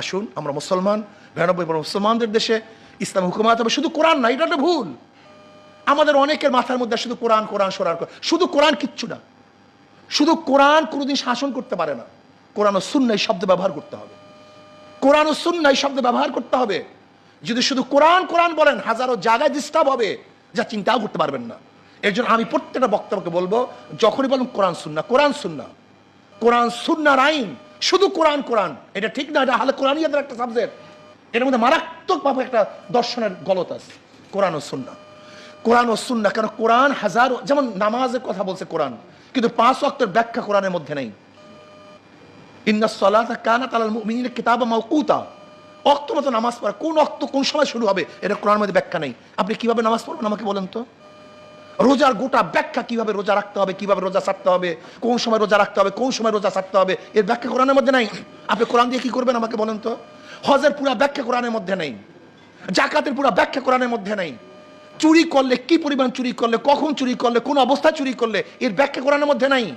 আসুন, আমরা মুসলমান, বিরানব্বই মুসলমানদের দেশে ইসলাম হুকুমাত হবে। শুধু কোরআন না, এটা ভুল। আমাদের অনেকের মাথার মধ্যে শুধু কোরআন কোরআন সরার শুধু কোরআন কিচ্ছু না। শুধু কোরআন কোনোদিন শাসন করতে পারে না। কোরআন ও এই শব্দ ব্যবহার করতে হবে। কোরআন ও এই শব্দ ব্যবহার করতে হবে। যদি শুধু কোরআন কোরআন বলেন, হাজারো জায়গায় ডিস্টার্ব হবে, যা চিন্তাও করতে পারবেন না। এর জন্য আমি প্রত্যেকটা বক্তব্যকে বলব, যখনই বলুন কোরআন সুন্না কোরআন সুন্না কোরআন সুন্নার আইন শুধু কোরআন কোরআন। এটা ঠিক না, এটা হালে কোরআনিয়াদের একটা সাবজেক্ট এর মধ্যে মারাত্মকভাবে একটা দর্শনের গলত আছে। কোরআন ও সুন্না কোরআন ও সুন্না কেন কোরআন হাজার, যেমন নামাজের কথা বলছে কোরআন, কিন্তু পাঁচ অক্টের ব্যাখ্যা কোরআনের মধ্যে নেই। ইন্না সলাতা কানাত আলাল মুমিনিনা কিতাবা মাওকুতা। অক্ত মতো নামাজ পড়া, কোন অক্ত কোন সময় শুরু হবে, এটা কোরআন মধ্যে ব্যাখ্যা নেই। আপনি কীভাবে নামাজ পড়বেন আমাকে বলেন তো? রোজার গোটা ব্যাখ্যা কীভাবে রোজা রাখতে হবে, কীভাবে রোজা ছাড়তে হবে, কোন সময় রোজা রাখতে হবে, কোন সময় রোজা ছাড়তে হবে, এর ব্যাখ্যা কোরআনের মধ্যে নাই। আপনি কোরআন দিয়ে কি করবেন আমাকে বলেন তো? হজের পুরা ব্যাখ্যা কোরআনের মধ্যে নেই। জাকাতের পুরা ব্যাখ্যা কোরআনের মধ্যে নেই। চুরি করলে কি পরিমাণ চুরি করলে, কখন চুরি করলে, কোন অবস্থায় চুরি করলে, এর ব্যাখ্যা কোরআনের মধ্যে নাই।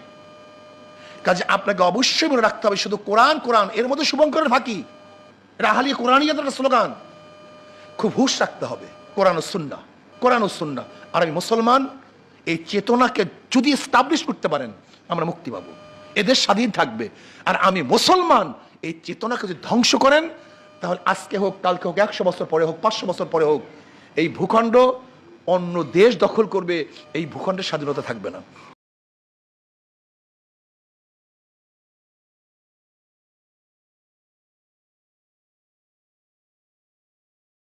কাজে আপনাকে অবশ্যই মনে রাখতে হবে, শুধু কোরআন কোরআন, এর মধ্যে শুভঙ্করের ফাঁকি। রাহালি কোরআনিয়াদের একটা স্লোগান। খুব হুশ রাখতে হবে, কোরআন সুন্না কোরআন সুন্না আর আমি মুসলমান, এই চেতনাকে যদি স্টাবলিশ করতে পারেন, আমরা মুক্তি পাবো। এদের স্বাধীন থাকবে। আর আমি মুসলমান, এই চেতনাকে যদি ধ্বংস করেন, তাহলে আজকে হোক, কালকে হোক, একশো বছর পরে হোক, পাঁচশো বছর পরে হোক, এই ভূখণ্ড অন্য দেশ দখল করবে, এই ভূখণ্ডের স্বাধীনতা থাকবে না।